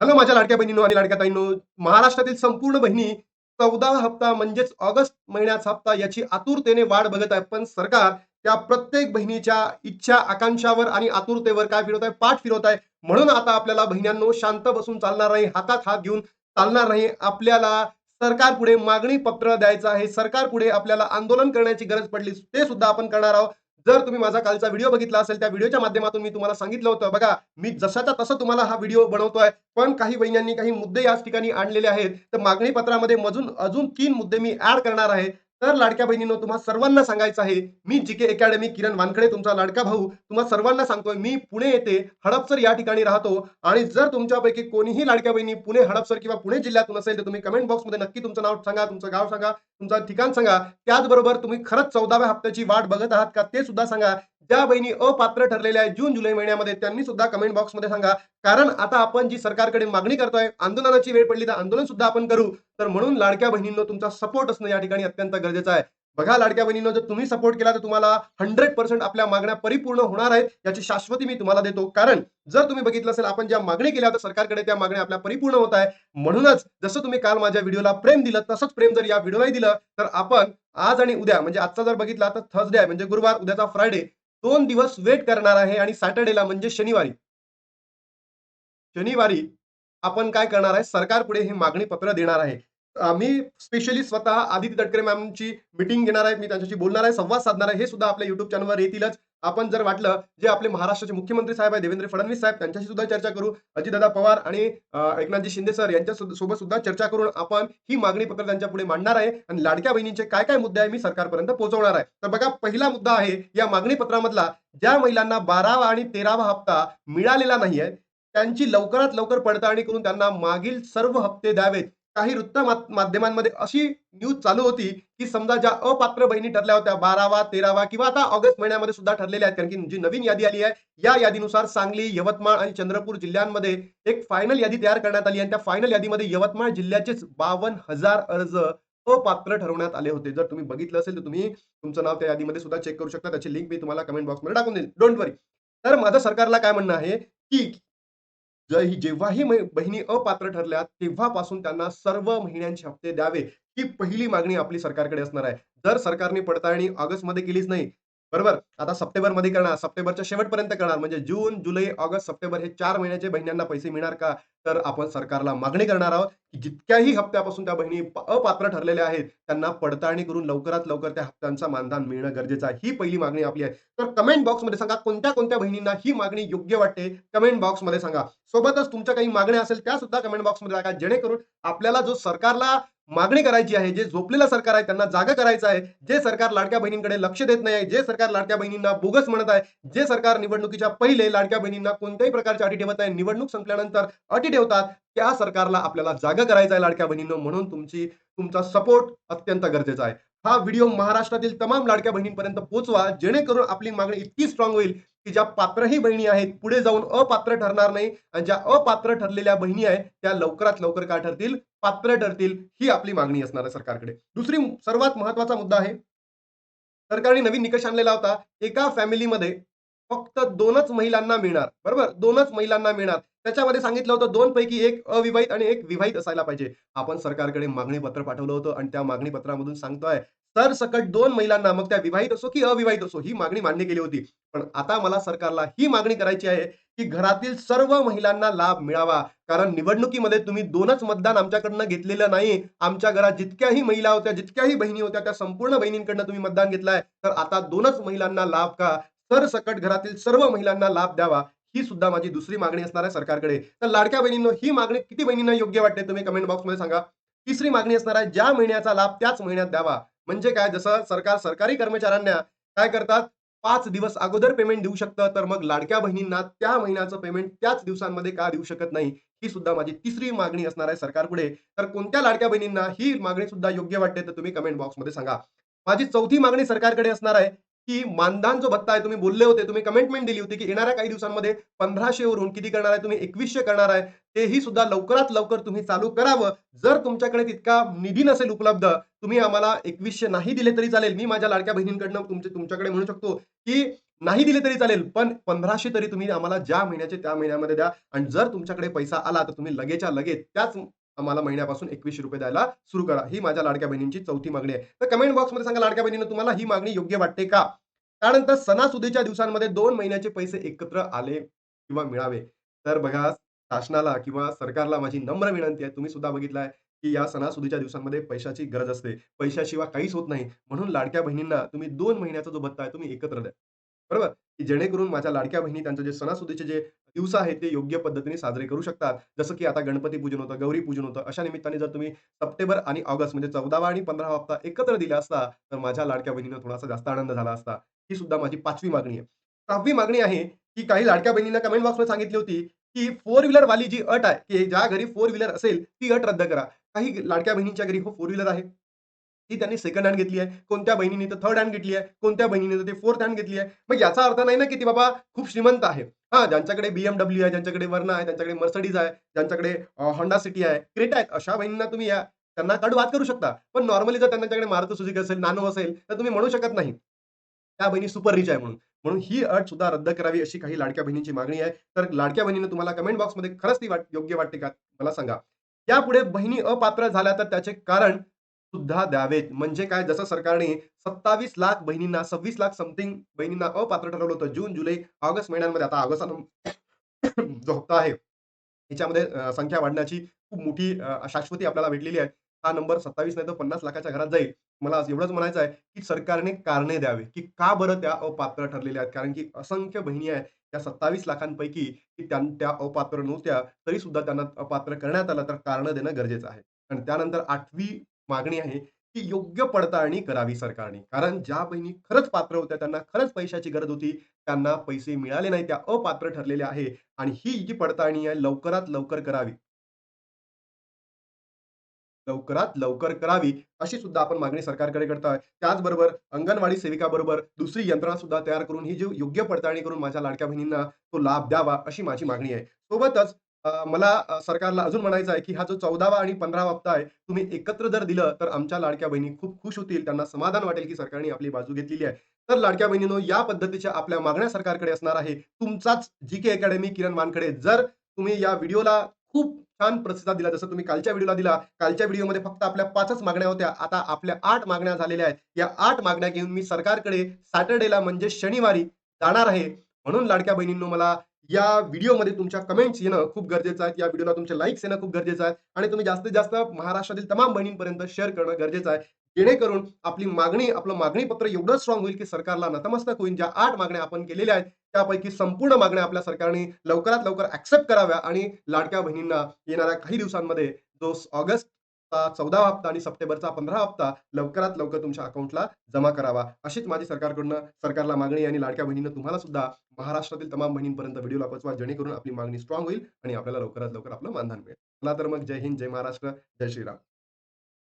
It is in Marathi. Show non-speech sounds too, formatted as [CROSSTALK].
हॅलो माझ्या लाडक्या बहिणीनो आणि लाडक्या ताईंनो महाराष्ट्रातील संपूर्ण बहिणी चौदा हप्ता म्हणजेच ऑगस्ट महिन्याचा हप्ता याची आतुरतेने वाट बघत आहे पण सरकार त्या प्रत्येक बहिणीच्या इच्छा आकांक्षावर आणि आतुरतेवर काय फिरवत आहे? पाठ फिरवत आहे. म्हणून आता आपल्याला बहिण्यांनो शांत बसून चालणार नाही हातात हात घेऊन चालणार नाही. आपल्याला सरकार पुढे मागणी पत्र द्यायचं आहे. सरकार पुढे आपल्याला आंदोलन करण्याची गरज पडली. ते सुद्धा आपण करणार आहोत. जर तुम्ही माझा कालचा व्हिडिओ बघितला असेल त्या व्हिडिओच्या माध्यमातून मी तुम्हाला सांगितलं होतं. बघा मी जसाच्या तसं तुम्हाला हा व्हिडिओ बनवतोय पण काही वैन्यांनी काही मुद्दे याच ठिकाणी आणलेले आहेत. तर मागणी पत्रामध्ये मजून अजून तीन मुद्दे मी ऍड करणार आहे. तर लाडक्या बहिणीनं तुम्हा सर्वांना सांगायचं आहे मी जी के अकॅडमी किरण वानखडे तुमचा लाडका भाऊ. तुम्हा सर्वांना सांगतोय मी पुणे येथे हडपसर या ठिकाणी राहतो. आणि जर तुमच्यापैकी कोणीही लाडक्या बहिणी पुणे हडपसर किंवा पुणे जिल्ह्यातून असेल तर तुम्ही कमेंट बॉक्समध्ये नक्की तुमचं नाव सांगा तुमचं गाव सांगा तुमचं ठिकाण सांगा. त्याचबरोबर तुम्ही खरंच चौदाव्या हप्त्याची वाट बघत आहात का ते सुद्धा सांगा. ज्या बहिणी अपात्र ठरलेल्या आहेत जून जुलै महिन्यामध्ये त्यांनी सुद्धा कमेंट बॉक्समध्ये सांगा. कारण आता आपण जी सरकारकडे मागणी करतोय आंदोलनाची वेळ पडली तर आंदोलन सुद्धा आपण करू. तर म्हणून लाडक्या बहिणींना तुमचा सपोर्ट असणं या ठिकाणी अत्यंत गरजेचं आहे. बघा लाडक्या बहिणींना जर तुम्ही सपोर्ट केला तर तुम्हाला हंड्रेड पर्सेंट आपल्या मागण्या परिपूर्ण होणार आहेत याची शाश्वती मी तुम्हाला देतो. कारण जर तुम्ही बघितलं असेल आपण ज्या मागणी केल्या तर सरकारकडे त्या मागण्या आपल्या परिपूर्ण होत आहे म्हणूनच जसं तुम्ही काल माझ्या व्हिडिओला प्रेम दिलं तसंच प्रेम जर या व्हिडिओलाही दिलं तर आपण आज आणि उद्या म्हणजे आजचा जर बघितला तर थर्सडे आहे म्हणजे गुरुवार उद्याचा फ्रायडे दोन दिवस वेट करणार आहे आणि सॅटर्डेला म्हणजे शनिवारी. शनिवारी आपण काय करणार आहे? सरकार पुढे हे मागणी पत्र देणार आहे. आम्ही स्पेशली स्वतः आदित्य तटकरे मॅमची मिटिंग घेणार आहे. मी त्यांच्याशी बोलणार आहे संवाद साधणार आहे. हे सुद्धा आपल्या युट्यूब चॅनलवर येतीलच. आपण जर वाटलं जे आपले महाराष्ट्राचे मुख्यमंत्री साहेब आहे देवेंद्र फडणवीस साहेब त्यांच्याशी सुद्धा चर्चा करू. अजितदादा पवार आणि एकनाथजी शिंदे सर यांच्या सोबत सुद्धा चर्चा करून आपण ही मागणी पत्र त्यांच्या पुढे मांडणार आहे. आणि लाडक्या बहिणींचे काय काय मुद्दे आहे मी सरकारपर्यंत पोहोचवणार आहे. तर बघा पहिला मुद्दा आहे या मागणी पत्रामधला ज्या महिलांना बारावा आणि तेरावा हप्ता मिळालेला नाहीये त्यांची लवकरात लवकर पडताळणी करून त्यांना मागील सर्व हप्ते द्यावेत. काही वृत्त माध्यमांमध्ये अशी न्यूज चालू होती की समजा ज्या अपात्र बहिणी ठरल्या होत्या बारावा तेरावा किंवा आता ऑगस्ट महिन्यामध्ये सुद्धा ठरलेल्या आहेत. कारण की जी नवीन यादी आली आहे या यादीनुसार सांगली यवतमाळ आणि चंद्रपूर जिल्ह्यांमध्ये एक फायनल यादी तयार करण्यात आली आणि त्या फायनल यादीमध्ये यवतमाळ जिल्ह्याचेच बावन्न हजार अर्ज अपात्र ठरवण्यात आले होते. जर तुम्ही बघितलं असेल तर तुम्ही तुमचं नाव त्या यादीमध्ये सुद्धा चेक करू शकता. त्याची लिंक मी तुम्हाला कमेंट बॉक्समध्ये टाकून देईल. डोंट वरी तर माझं सरकारला काय म्हणणं आहे की जेव्हाही बहिणी अपात्र ठरल्या तेव्हापासून त्यांना सर्व महिन्यांचे हप्ते द्यावे ही पहिली मागणी आपली सरकारकडे असणार आहे. जर सरकारने पडताळणी ऑगस्टमध्ये केलीच नाही बरोबर? आता सप्टेंबरमध्ये करणार सप्टेंबरच्या शेवटपर्यंत करणार. म्हणजे जून जुलै ऑगस्ट सप्टेंबर हे चार महिन्याचे बहिण्यांना पैसे मिळणार का? तर आपण सरकारला मागणी करणार आहोत की जितक्याही हप्त्यापासून त्या बहिणी अपात्र ठरलेल्या आहेत त्यांना पडताळणी करून लवकरात लवकर त्या हप्त्यांचा मानधन मिळणं गरजेचं आहे. ही पहिली मागणी आपली आहे. तर कमेंट बॉक्समध्ये सांगा कोणत्या कोणत्या बहिणींना ही मागणी योग्य वाटते? कमेंट बॉक्समध्ये सांगा. सोबतच तुमच्या काही मागण्या असेल त्या सुद्धा कमेंट बॉक्समध्ये टाका. जेणेकरून आपल्याला जो सरकारला मागणी करायची आहे जे झोपलेलं सरकार आहे त्यांना जागा करायचं आहे. जे सरकार लाडक्या बहिणींकडे लक्ष देत नाही जे सरकार लाडक्या बहिणींना बोगस म्हणत आहे जे सरकार निवडणुकीच्या पहिले लाडक्या बहिणींना कोणत्याही प्रकारच्या अटी ठेवत आहे निवडणूक संपल्यानंतर अटी ठेवतात त्या सरकारला आपल्याला जागा करायचा आहे लाडक्या बहिणींना म्हणून तुमची तुमचा सपोर्ट अत्यंत गरजेचा आहे. हा व्हिडिओ महाराष्ट्रातील तमाम लाडक्या बहिणींपर्यंत पोहोचवा जेणेकरून आपली मागणी इतकी स्ट्रॉंग होईल की ज्या पात्रही बहिणी आहेत पुढे जाऊन अपात्र ठरणार नाही. आणि ज्या अपात्र ठरलेल्या बहिणी आहेत त्या लवकरात लवकर काय ठरतील? पात्र ठरतील ही आपली मागणी असणार आहे सरकारकडे. दुसरी सर्वात महत्त्वाचा मुद्दा आहे. सरकारने नवीन निकष आणलेला होता. एका फॅमिलीमध्ये फक्त दोनच महिलांना मिळणार. बरोबर? दोनच महिलांना मिळणार. त्याच्यामध्ये सांगितलं होतं दोन पैकी एक अविवाहित आणि एक विवाहित असायला पाहिजे. आपण सरकारकडे मागणी पत्र पाठवलं होतं आणि त्या मागणी पत्रामधून सांगतोय सरसकट दोन महिलांना मग त्या विवाहित असो की अविवाहित असो ही मागणी मान्य केली होती. पण आता मला सरकारला ही मागणी करायची आहे की घरातील सर्व महिलांना लाभ मिळावा. कारण निवडणुकीमध्ये तुम्ही दोनच मतदान आमच्याकडनं घेतलेलं नाही. आमच्या घरात जितक्याही महिला होत्या जितक्याही बहिणी होत्या त्या संपूर्ण बहिणींकडनं तुम्ही मतदान घेतलाय तर आता दोनच महिलांना लाभ का? सरसकट घरातील सर्व महिलांना लाभ द्यावा ही सुद्धा माझी दुसरी मागणी असणार आहे सरकारकडे. तर लाडक्या बहिणींनो ही मागणी किती बहिणींना योग्य वाटते तुम्ही कमेंट बॉक्समध्ये सांगा. तिसरी मागणी असणार आहे ज्या महिन्याचा लाभ त्याच महिन्यात द्यावा. म्हणजे काय? जसं सरकार सरकारी कर्मचाऱ्यांना काय करतात? पाच दिवस अगोदर पेमेंट देऊ शकतं. तर मग लाडक्या बहिणींना त्या महिन्याचं पेमेंट त्याच दिवसांमध्ये का देऊ शकत नाही? ही सुद्धा माझी तिसरी मागणी असणार आहे सरकारपुढे तर कोणत्या लाडक्या बहिणींना ही मागणी सुद्धा योग्य वाटते तर तुम्ही कमेंट बॉक्समध्ये सांगा. माझी चौथी मागणी सरकारकडे असणार आहे. की मानधन जो भत्ता आहे तुम्ही बोलले होते तुम्ही कमेंटमेंट दिली होती की येणाऱ्या काही दिवसांमध्ये पंधराशे वरून किती करणार आहे तुम्ही एकवीसशे करणार आहे तेही सुद्धा लवकरात लवकर तुम्ही चालू करावं जर तुमच्याकडे तितका निधी नसेल उपलब्ध तुम्ही आम्हाला एकवीसशे नाही दिले तरी चालेल मी माझ्या लाडक्या बहिणींकडनं तुमचे तुमच्याकडे म्हणू शकतो की नाही दिले तरी चालेल, पण पंधराशे तरी तुम्ही आम्हाला ज्या महिन्याचे त्या महिन्यामध्ये द्या आणि जर तुमच्याकडे पैसा आला, तर तुम्ही लगेचच्या लगेच त्याच आम्हाला महिन्यापासून ₹2100 द्यायला सुरू करा. ही माझ्या लाडक्या बहिणींची चौथी मागणी आहे. तर कमेंट बॉक्समध्ये सांगा लाडक्या बहिणीनं तुम्हाला ही मागणी योग्य वाटते का? त्यानंतर सणासुदीच्या दिवसांमध्ये दोन महिन्याचे पैसे एकत्र आले किंवा मिळावे. तर बघा शासनाला किंवा सरकारला माझी नम्र विनंती आहे. तुम्ही सुद्धा बघितलाय की या सणासुदीच्या दिवसांमध्ये पैशाची गरज असते. पैशाशिवाय काहीच होत नाही. म्हणून लाडक्या बहिणींना तुम्ही दोन महिन्याचा जो भत्ता आहे, तुम्ही एकत्र द्या. बरोबर? की जेणेकरून माझ्या लाडक्या बहिणी त्यांचे जे सणासुदीचे जे दिवस आहेत, ते योग्य पद्धतीने साजरे करू शकतात. जसं की आता गणपती पूजन होतं, गौरी पूजन होतं. अशा निमित्ताने जर तुम्ही सप्टेंबर आणि ऑगस्ट म्हणजे 14वा आणि 15वा हप्ता एकत्र दिला असता, तर माझ्या लाडक्या बहिणींना थोडासा जास्त आनंद झाला असता. ही सुद्धा माझी पाचवी मागणी आहे. सहावी मागणी आहे, की काही लाडक्या बहिणींना कमेंट बॉक्समध्ये सांगितली होती, की फोर व्हीलर वाली जी अट आहे, की ज्या घरी फोर व्हीलर असेल, ती अट रद्द करा. काही लाडक्या बहिणींच्या घरी हो फोर व्हीलर आहे. ती त्यांनी सेकंड हँड घेतली आहे. कोणत्या बहिणीने तर थर्ड हँड घेतली आहे. कोणत्या बहिणीने तर ते फोर्थ हँड घेतली आहे. मग याचा अर्थ नाही ना, की ती बाबा खूप श्रीमंत आहे. हा ज्यांच्याकडे BMW आहे, ज्यांच्याकडे Verna आहे, ज्यांच्याकडे मर्सडीज आहे, ज्यांच्याकडे होंडा सिटी आहे, क्रेट आहेत. अशा बहिणींना तुम्ही या त्यांना वाद करू शकता. पण नॉर्मली जर त्यांच्याकडे मारुती Suzuki असेल, नानो असेल, तर तुम्ही म्हणू शकत नाही. त्या बहिणी सुपर रिच आहे म्हणून. म्हणून ही अट सुद्धा रद्द करावी अशी काही लाडक्या बहिणींची मागणी आहे. तर लाडक्या बहिणींनो तुम्हाला कमेंट बॉक्समध्ये खरंच ती वाट योग्य वाटते का? मला सांगा. यापुढे बहिणी अपात्र झाल्या तर त्याचे कारण सुद्धा द्यावेत. म्हणजे काय? जसं सरकारने 27 लाख बहिणींना 26 लाख समथिंग बहिणींना अपात्र ठरवलं होतं. जून, जुलै, ऑगस्ट महिन्यांमध्ये आता ऑगस्ट [COUGHS] जो हप्ता आहे, याच्यामध्ये संख्या वाढण्याची खूप मोठी शाश्वती आपल्याला भेटलेली आहे. हा नंबर 27 नाही तर 50 लाखाच्या घरात जाईल. मला आज एवढंच म्हणायचं आहे, की सरकारने कारणे द्यावे, की का बरं त्या अपात्र ठरलेल्या आहेत. कारण की असंख्य बहिणी आहेत, त्या 27 लाखांपैकी की त्या त्या अपात्र नव्हत्या, तरी सुद्धा त्यांना अपात्र करण्यात आलं, तर कारणं देणं गरजेचं आहे. आणि त्यानंतर आठवी मागणी आहे, की योग्य पडताळणी करावी सरकारने. कारण ज्या बहिणी खरंच पात्र होत्या, त्यांना खरंच पैशाची गरज होती, त्यांना पैसे मिळाले नाही, त्या अपात्र ठरलेल्या आहे आणि ही जी पडताळणी आहे लवकरात लवकर करावी. लवकरात लवकर करावी, अशी सुद्धा आपण मागणी सरकारकडे करतोय. त्याचबरोबर अंगणवाडी सेविकाबरोबर दुसरी यंत्रणा सुद्धा तयार करून ही जी योग्य पडताळणी करून माझ्या लाडक्या बहिणींना तो लाभ द्यावा, अशी माझी मागणी आहे. सोबतच मला सरकारला अजून म्हणायचं आहे, की हा जो 14वा आणि 15वा हप्ता आहे, तुम्ही एकत्र जर दिलं, तर आमच्या लाडक्या बहिणी खूप खुश होतील. त्यांना समाधान वाटेल, की सरकारने आपली बाजू घेतलेली आहे. तर लाडक्या बहिणीनो या पद्धतीच्या आपल्या मागण्या सरकारकडे असणार आहे. तुमचाच जी-के अकॅडमी किरण मानकडे जर तुम्ही या व्हिडिओला खूप छान प्रतिसाद दिला, जसं तुम्ही कालच्या व्हिडिओला दिला. कालच्या व्हिडिओमध्ये फक्त आपल्या पाचच मागण्या होत्या. आता आपल्या आठ मागण्या झालेल्या आहेत. या आठ मागण्या घेऊन मी सरकारकडे सॅटर्डेला म्हणजे शनिवारी जाणार आहे. म्हणून लाडक्या बहिणींनो, मला या व्हिडिओमध्ये तुमच्या कमेंट्स येणं खूप गरजेचं आहे. या व्हिडिओला तुमचे लाईक्स येणं खूप गरजेचं आहे आणि तुम्ही जास्तीत जास्त महाराष्ट्रातील तमाम बहिणींपर्यंत शेअर करणं गरजेचं आहे. जेणेकरून आपली मागणी आपलं मागणी पत्र एवढं स्ट्रॉंग होईल, की सरकारला नतमस्तक होईल. ज्या आठ मागण्या आपण केलेल्या आहेत, त्यापैकी संपूर्ण मागण्या आपल्या सरकारने लवकरात लवकर ऍक्सेप्ट कराव्या आणि लाडक्या बहिणींना येणाऱ्या काही दिवसांमध्ये जो ऑगस्टचा 14वा हप्ता आणि सप्टेंबरचा 15वा हप्ता लवकरात लवकर तुमच्या अकाउंटला जमा करावा. अशीच माझी सरकारकडनं सरकारला मागणी आणि लाडक्या बहिणींना तुम्हाला सुद्धा महाराष्ट्रातील तमाम बहिणींपर्यंत व्हिडिओला पोहोचवा, जेणेकरून आपली मागणी स्ट्रॉंग होईल आणि आपल्याला लवकरात लवकर आपलं मानधन मिळेल. चला तर मग जय हिंद, जय महाराष्ट्र, जय श्रीराम.